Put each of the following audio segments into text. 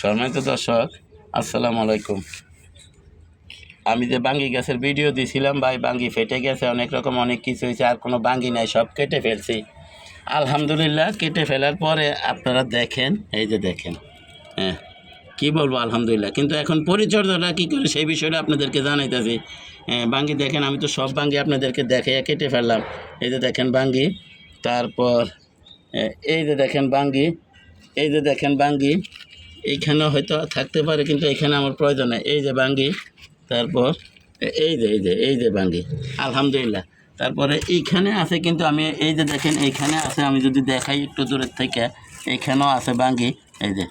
সম্মানিত দর্শক, আসসালামু আলাইকুম। আমি যে বাঙ্গি গ্যাসের ভিডিও দিয়েছিলাম ভাই, বাঙ্গি ফেটে গেছে, অনেক রকম অনেক কিছু হয়েছে, আর কোনো বাঙ্গি নাই, সব কেটে ফেলছি। আলহামদুলিল্লাহ, কেটে ফেলার পরে আপনারা দেখেন, এই যে দেখেন হ্যাঁ কী বলব, আলহামদুলিল্লাহ। কিন্তু এখন পরিচর্যাটা কী করে, সেই বিষয়টা আপনাদেরকে জানাইতেছি। হ্যাঁ বাঙ্গি দেখেন, আমি তো সব বাঙ্গি আপনাদেরকে দেখে কেটে ফেললাম। এই যে দেখেন বাঙ্গি, তারপর এই যে দেখেন বাঙ্গি, এই যে দেখেন বাঙ্গি এইখানেও হয়তো থাকতে পারে, কিন্তু এখানে আমার প্রয়োজন নেই। এই যে বাঙ্গি, তারপর এই যে এই যে এই যে বাঙ্গি, আলহামদুলিল্লাহ। তারপরে এইখানে আছে কিন্তু আমি, এই যে দেখেন, এইখানে আছে, আমি যদি দেখাই একটু দূরের থেকে, এইখানেও আছে বাঙ্গি, এই যে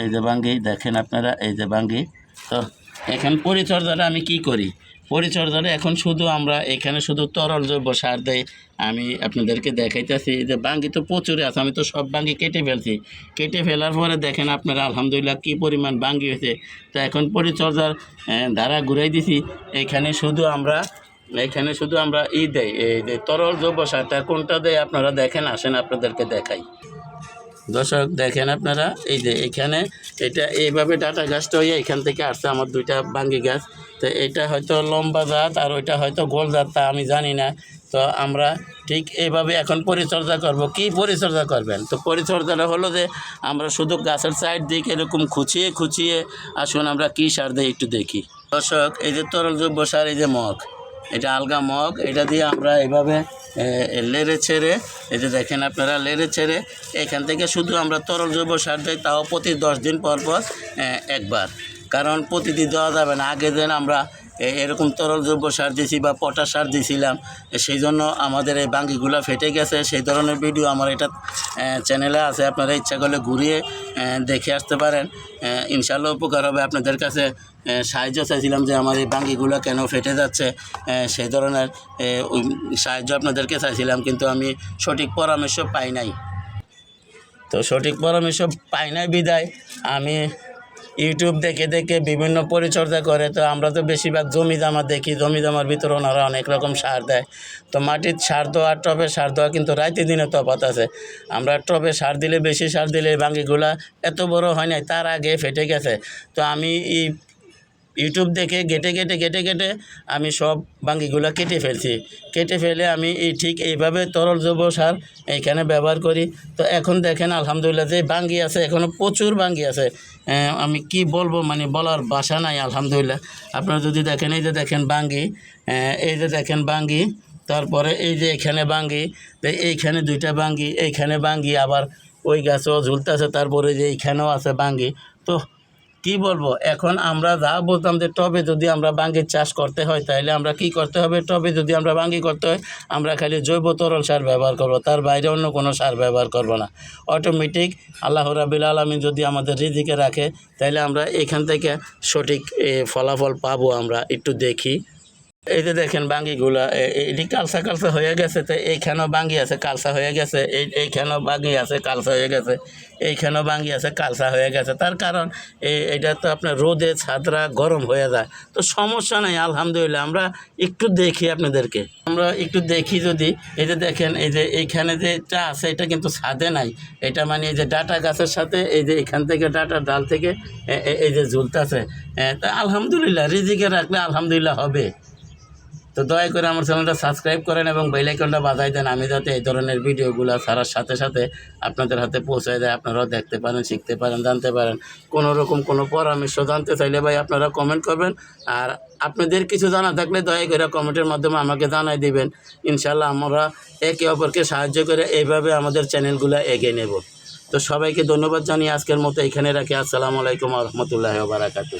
এই যে বাঙ্গি, দেখেন আপনারা, এই যে বাঙ্গি। তো এখন পরিচর্যাটা আমি কি করি? পরিচর্যাটা এখন শুধু আমরা এখানে শুধু তরল জৈব সার দেই। আমি আপনাদেরকে দেখাইতেছি যে বাঙ্গি তো প্রচুর আছে, আমি তো সব বাঙ্গি কেটে ফেলছি। কেটে ফেলার পরে দেখেন আপনারা আলহামদুলিল্লাহ কী পরিমাণ বাঙ্গি হয়েছে। তো এখন পরিচর্যার ধারা ঘুরাই দিছি। এখানে শুধু আমরা, এখানে শুধু আমরা ই দেই, এই যে তরল জৈব সারটা কোনটা দেয় আপনারা দেখেন, আসেন আপনাদেরকে দেখাই। দর্শক, দেখেন আপনারা, এই যে এখানে, এটা এইভাবে ডাটা গাছটা হয়ে এখান থেকে আসছে আমার দুইটা বাঙ্গি গাছ। তো এটা হয়তো লম্বা জাত, আর ওইটা হয়তো গোল জাত, তা আমি জানি না। তো আমরা ঠিক এইভাবে এখন পরিচর্যা করব। কি পরিচর্যা করবেন? তো পরিচর্যাটা হলো যে, আমরা শুধু গাছের সাইড দিকে এরকম খুঁচিয়ে খুঁচিয়ে, আসুন আমরা কী সার দিই একটু দেখি। দর্শক, এই যে তরল জৈব সার, এই যে মগ। এটা আলগা মগ, এটা দিয়ে আমরা এভাবে লেড়ে ছেড়ে, এই যে দেখেন আপনারা লেড়ে ছেড়ে, এখান থেকে শুধু আমরা তরল জৈব সার দিই, তাও প্রতি দশ দিন পর পর একবার। কারণ প্রতিদিন দেওয়া যাবে না। আগে দিন আমরা এরকম তরল জৈব সার দিয়েছি বা পটাশ সার দিয়েছিলাম সেই জন্য আমাদের এই বাঙ্গিগুলো ফেটে গেছে। সেই ধরনের ভিডিও আমার এটা চ্যানেলে আছে। আপনারা ইচ্ছা করলে ঘুরিয়ে দেখে আসতে পারেন। ইনশাল্লাহ উপকার হবে। আপনাদের কাছে সাহায্য চাইছিলাম যে আমার এই বাঙ্গিগুলো কেন ফেটে যাচ্ছে সেই ধরনের সাহায্য আপনাদেরকে চাইছিলাম, কিন্তু আমি সঠিক পরামর্শ পাই নাই। তো সঠিক পরামর্শ পাই নাই বিদায়। আমি ইউটিউব দেখে দেখে বিভিন্ন পরিচর্যা করে, তো আমরা তো বেশিরভাগ জমি জামা দেখি, জমি জামার ভিতরে ওনারা অনেক রকম সার দেয়। তো মাটির সার দেওয়া আর টবে সার দেওয়া কিন্তু রাইতে দিনে তফাত আছে। আমরা টবে সার দিলে, বেশি সার দিলে বাঙ্গিগুলা এত বড় হয় নাই, তার আগে ফেটে গেছে। তো আমি এই ইউটিউব দেখে গেটে গেটে গেটে গেটে আমি সব বাঙ্গিগুলো কেটে ফেলছি। কেটে ফেলে আমি এই ঠিক এইভাবে তরল জৈব সার এইখানে ব্যবহার করি। তো এখন দেখেন আলহামদুলিল্লাহ যে বাঙ্গি আছে এখনও প্রচুর বাঙ্গি আছে। আমি কি বলব মানে বলার বাসা নাই আলহামদুলিল্লাহ। আপনারা যদি দেখেন, এই যে দেখেন বাঙ্গি এই যে দেখেন বাঙ্গি, তারপরে এই যে এখানে বাঙ্গি এইখানে দুইটা বাঙ্গি, এইখানে বাঙ্গি, আবার ওই গাছও ঝুলতেছে, তারপরে যে এইখানেও আছে বাঙ্গি। তো কি বলব? এখন আমরা যা বলতাম যে টবে যদি আমরা বাঙ্গির চাষ করতে হয় তাহলে আমরা কি করতে হবে? টবে যদি আমরা বাঙ্গি করতে হয়, আমরা খালি জৈব তরল সার ব্যবহার করব, তার বাইরে অন্য কোনো সার ব্যবহার করব না। অটোমেটিক আল্লাহ রাবিল আলমী যদি আমাদের রিদিকে রাখে তাহলে আমরা এখান থেকে সঠিক ফলাফল পাবো আমরা, একটু দেখি। এই যে দেখেন বাঙ্গিগুলা এটি কালসা কালসা হয়ে গেছে, তো এইখানেও বাঙ্গি আছে, কালসা হয়ে গেছে, এই এইখানেও বাঙ্গি আছে, কালসা হয়ে গেছে এইখানেও বাঙ্গি আছে, কালসা হয়ে গেছে। তার কারণ এই- এটা তো আপনার রোদে ছাদরা গরম হয়ে যায়। তো সমস্যা নেই, আলহামদুলিল্লাহ, আমরা একটু দেখি আপনাদেরকে। আমরা একটু দেখি যদি, এই যে দেখেন, এই যে এইখানে যে চা আছে, এটা কিন্তু ছাদে নাই। এটা মানে এই যে ডাটা গাছের সাথে, এই যে এখান থেকে ডাটা ডাল থেকে এই যে ঝুলতেছে। তা আলহামদুলিল্লাহ, রিজিকে রাখলে আলহামদুলিল্লাহ হবে। তো দয়া করে আমার চ্যানেলটা সাবস্ক্রাইব করেন এবং বেল আইকনটা বাজাই দেন। আমি যাতে এই ধরনের ভিডিওগুলো ছাড়ার সাথে সাথে আপনাদের হাতে পৌঁছায় দেয়, আপনারাও দেখতে পারেন, শিখতে পারেন, জানতে পারেন। কোনো রকম কোনো পরামর্শ জানতে চাইলে ভাই আপনারা কমেন্ট করবেন। আর আপনাদের কিছু জানা থাকলে দয়া করে কমেন্টের মাধ্যমে আমাকে জানাই দিবেন। ইনশাল্লাহ আমরা একে অপরকে সাহায্য করে এইভাবে আমাদের চ্যানেলগুলো এগিয়ে নেব। তো সবাইকে ধন্যবাদ জানিয়ে আজকের মতো এখানে রাখি। আসসালামু আলাইকুম রহমতুল্লাহ বারাকাতু